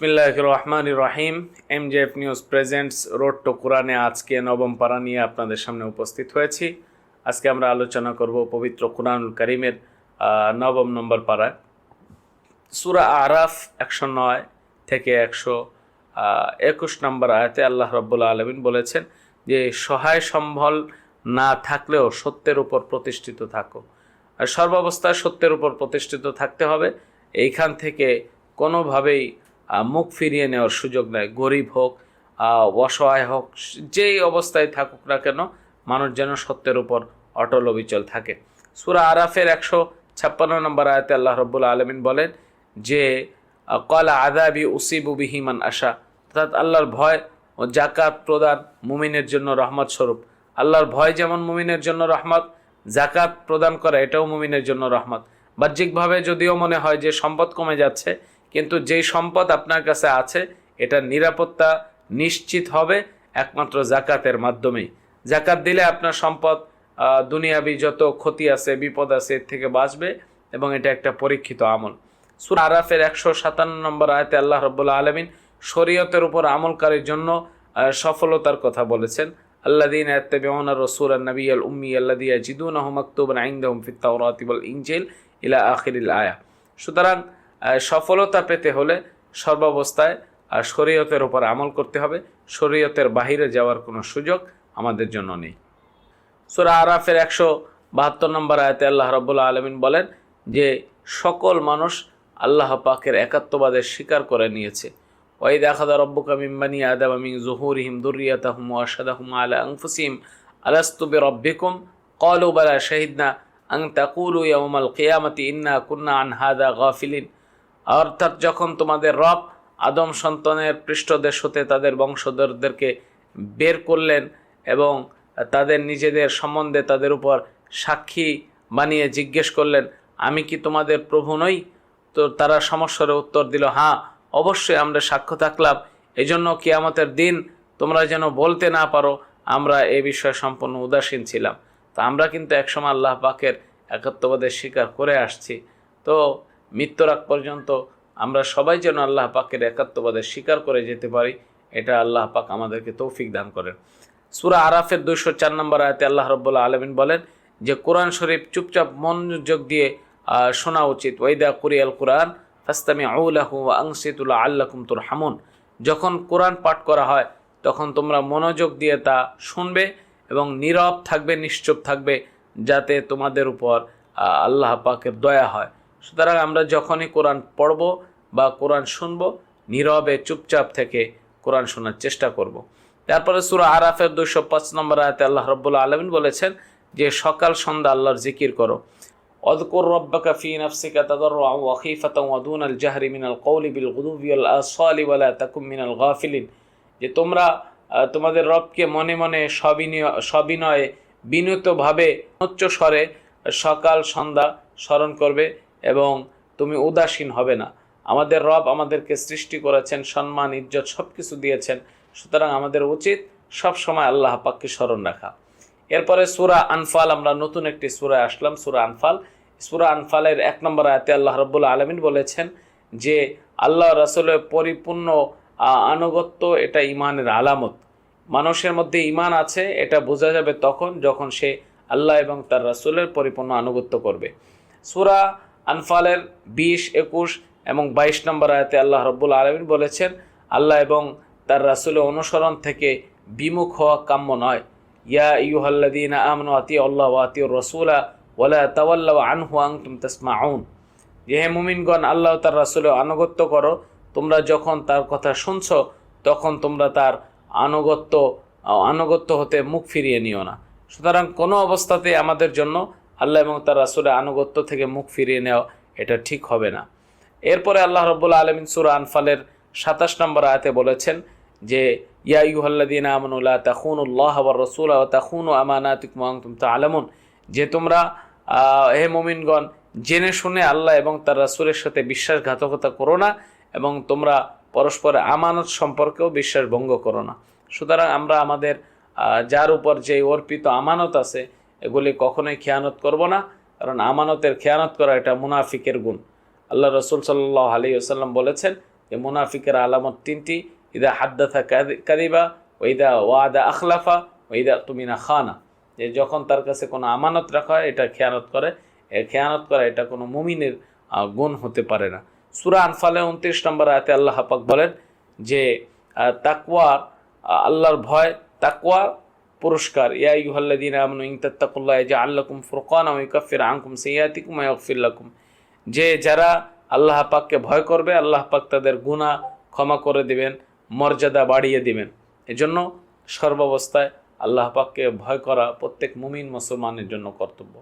বিসমিল্লাহ রহমান রহিম এম জেফ নিউজ প্রেজেন্টস রোড টু কোরআনে আজকে নবম পারা নিয়ে আপনাদের সামনে উপস্থিত হয়েছি। আজকে আমরা আলোচনা করব পবিত্র কোরআনুল করিমের নবম নম্বর পাড়ায় সুরা আরাফ একশো নয় থেকে একশো একুশ নম্বর আয়াতে আল্লাহ রব্বুল্লা আলমিন বলেছেন যে, সহায় সম্বল না থাকলেও সত্যের উপর প্রতিষ্ঠিত থাকো। সর্বাবস্থায় সত্যের উপর প্রতিষ্ঠিত থাকতে হবে। এইখান থেকে কোনোভাবেই মুখ ফিরিয়ে নেওয়ার সুযোগ নেই গরিব হোক অসহায় হোক, যেই অবস্থায় থাকুক না কেন, মানুষ যেন সত্যের উপর অটল অবিচল থাকে। সুরা আরাফের একশো ছাপ্পান্ন নম্বর আয়াতে আল্লাহ রব্বুল্লা আলমিন বলেন যে কলা আদাবি উসিবু বিহিমান আশা। অর্থাৎ আল্লাহর ভয় ও জাকাত প্রদান মুমিনের জন্য রহমত স্বরূপ। আল্লাহর ভয় যেমন মুমিনের জন্য রহমত জাকাত প্রদান করা এটাও মুমিনের জন্য রহমত। বাহ্যিকভাবে যদিও মনে হয় যে সম্পদ কমে যাচ্ছে কিন্তু যেই সম্পদ আপনার কাছে আছে এটা নিরাপত্তা নিশ্চিত হবে একমাত্র জাকাতের মাধ্যমেই। জাকাত দিলে আপনার সম্পদ দুনিয়াবি যত ক্ষতি আছে, বিপদ আছে, এর থেকে বাঁচবে এবং এটা একটা পরীক্ষিত আমল। সুর আরাফের একশো সাতান্ন নম্বর আয়তে আল্লাহ রব্বুল্লা আলমিন শরীয়তের উপর আমলকারীর জন্য সফলতার কথা বলেছেন। আল্লাদিন আত্তাবিউনা রসুল নবী আল উম্মি আল্লাদি জিদুন মাকতুবান আইনদাহুম ফিত তাওরাতি ওয়াল ইনজিল ইলা আখিরিল আয়া। সুতরাং সফলতা পেতে হলে সর্বাবস্থায় আহ, শরীয়তের ওপর আমল করতে হবে। শরীয়তের বাহিরে যাওয়ার কোনো সুযোগ আমাদের জন্য নেই। সুরা আরাফের একশো বাহাত্তর নম্বর আয়তে আল্লাহ রব্বুল্লা আলমিন বলেন যে সকল মানুষ আল্লাহ পাকের একাত্মবাদের স্বীকার করে নিয়েছে। ওই দেখাদা রব্বুকা মিম্বানি আদাম মিং জুহুরিহিম দুরিয়াতাহুম ওয়াশাদাহুম আলা আনফুসিহিম। আলাস্তু বিরাব্বিকুম? ক্বালু বালা শাহিদনা আং তাকুলু ইয়াউমাল কিয়ামাতি ইন্না কুন্না আন হাদা গাফিলিন। অর্থাৎ যখন তোমাদের রব আদম সন্তানের পৃষ্ঠদেশ হতে তাদের বংশধরদেরকে বের করলেন এবং তাদের নিজেদের সম্বন্ধে তাদের উপর সাক্ষী বানিয়ে জিজ্ঞেস করলেন, আমি কি তোমাদের প্রভু নই? তো তারা সমস্যার উত্তর দিল হ্যাঁ অবশ্যই আমরা সাক্ষ্য থাকলাম। এজন্য কিয়ামতের দিন তোমরা যেন বলতে না পারো, আমরা এ বিষয়ে সম্পূর্ণ উদাসীন ছিলাম। তা আমরা কিন্তু একসময় আল্লাহ পাকের একাত্মবাদের স্বীকার করে আসছি। তো মৃত্যুর আগ পর্যন্ত আমরা সবাই যেন আল্লাহ পাকের একাত্মবাদের স্বীকার করে যেতে পারি, এটা আল্লাহ পাক আমাদেরকে তৌফিক দান করেন। সুরা আরাফের দুইশো চার নম্বর আয়তে আল্লাহ রব্বুল্লা আলমিন বলেন যে, কোরআন শরীফ চুপচাপ মনোযোগ দিয়ে শোনা উচিত। ওয়াইদা কুরিয়াল কোরআন ফাস্তামি আউলাহু আংসিতুল্লাহ আল্লাকুম তুর হামুন যখন কোরআন পাঠ করা হয়, তখন তোমরা মনোযোগ দিয়ে তা শুনবে এবং নীরব থাকবে, নিশ্চুপ থাকবে, যাতে তোমাদের উপর আল্লাহ পাকের দয়া হয়। সুতরাং আমরা যখনই কোরআন পড়ব বা কোরআন শুনব, নীরবে চুপচাপ থেকে কোরআন শোনার চেষ্টা করব। তারপরে সুরা আরাফের দুইশো পাঁচ নম্বর আয়তে আল্লাহ রব্বুল্লা আলমিন বলেছেন যে, সকাল সন্ধ্যা আল্লাহর জিকির করো। অদকুর রব্বাকা ফি নাফসিকা তাদাররুআ ওয়া খীফাতাও ওয়া দুনাল জাহরি মিনাল কওলি বিল গুদুবি ওয়াল আসালি ওয়া লা তাকুম মিনাল গাফিলিন। যে তোমরা তোমাদের রবকে মনে মনে সবিনয়, সবিনয়ে বিনীতভাবে উচ্চ স্বরে সকাল সন্ধ্যা স্মরণ করবে। এবং তুমি উদাসীন হবে না। আমাদের রব আমাদেরকে সৃষ্টি করেছেন, সম্মান, ইজ্জত সব কিছু দিয়েছেন। সুতরাং আমাদের উচিত সব সময় আল্লাহ পাককে স্মরণ রাখা। এরপরে সুরা আনফাল, আমরা নতুন একটি সুরায় আসলাম, সুরা আনফাল। সুরা আনফালের এক নম্বর আয়তে আল্লাহ রব্বুল আলমিন বলেছেন যে, আল্লাহ রাসুলের পরিপূর্ণ আনুগত্য এটা ইমানের আলামত। মানুষের মধ্যে ইমান আছে, এটা বোঝা যাবে তখন যখন সে আল্লাহ এবং তার রাসুলের পরিপূর্ণ আনুগত্য করবে। সুরা আনফালের বিশ, একুশ এবং বাইশ নম্বর আয়াতে আল্লাহ রব্বুল আলমিন বলেছেন, আল্লাহ এবং তার রাসুলের অনুসরণ থেকে বিমুখ হওয়া কাম্য নয়। ইয়া ইউহাল্লাদিন আমনু আতি আল্লাহ আতি রসুলা ওলা তাওয়াল্লা আনহু আংতুম তাসমাউন। যে হে মুমিনগণ, আল্লাহ তার রাসুলের আনুগত্য করো। তোমরা যখন তার কথা শুনছ, তখন তোমরা তার আনুগত্য আনুগত্য হতে মুখ ফিরিয়ে নিও না। সুতরাং কোনো অবস্থাতে আমাদের জন্য আল্লাহ এবং তার রাসুলের আনুগত্য থেকে মুখ ফিরিয়ে নেওয়া এটা ঠিক হবে না। এরপরে আল্লাহ রব্বুল্লা আলমিন সুরা আনফালের সাতাশ নম্বর আয়াতে বলেছেন যে, ইয়া ইউহাল্লাদিন আমনুল্লাহ তাখুনুল্লাহ আবার রসুল তাখুনু আমানাতিকুম আনতুম তাআলামুন। যে তোমরা হে মোমিনগণ, জেনে শুনে আল্লাহ এবং তার রাসূলের সাথে বিশ্বাসঘাতকতা করো না এবং তোমরা পরস্পরে আমানত সম্পর্কেও বিশ্বাস ভঙ্গ করো না। সুতরাং আমরা আমাদের যার উপর যে অর্পিত আমানত আছে এগুলি কখনোই খেয়ানত করব না কারণ আমানতের খেয়ানত করা এটা মুনাফিকের গুণ। আল্লাহ রসুল সাল্লাহ আলী আসাল্লাম বলেছেন যে মুনাফিকের আলামত তিনটি ইদা হাদ্দাথা কাদি- কাদিবা ওইদা ওয়াদা আখলাফা ওইদা তুমিনা খানা। যে যখন তার কাছে কোনো আমানত রাখা হয় এটা খেয়ানত করে। এ খেয়ানত করা এটা কোনো মুমিনের গুণ হতে পারে না। সুরা আনফালে উনত্রিশ নম্বর আয়তে আল্লাহ পাক বলেন যে আহ, তাকওয়ার আল্লাহর ভয় তাকওয়ার পুরস্কার। ইয়া ইউহাল্লাদিন আমনু ইংতাত্তাকুল্লাহ যে আল্লাকুম ফুরকান ওয়া ইউকাফির আনকুম সাইয়্যাতিকুম ওয়া ইয়াগফির লাকুম। যে যারা আল্লাহ পাককে ভয় করবে, আল্লাহ পাক তাদের গুণা ক্ষমা করে দিবেন, মর্যাদা বাড়িয়ে দিবেন। এজন্য সর্বাবস্থায় আল্লাহ পাককে ভয় করা প্রত্যেক মুমিন মুসলমানের জন্য কর্তব্য।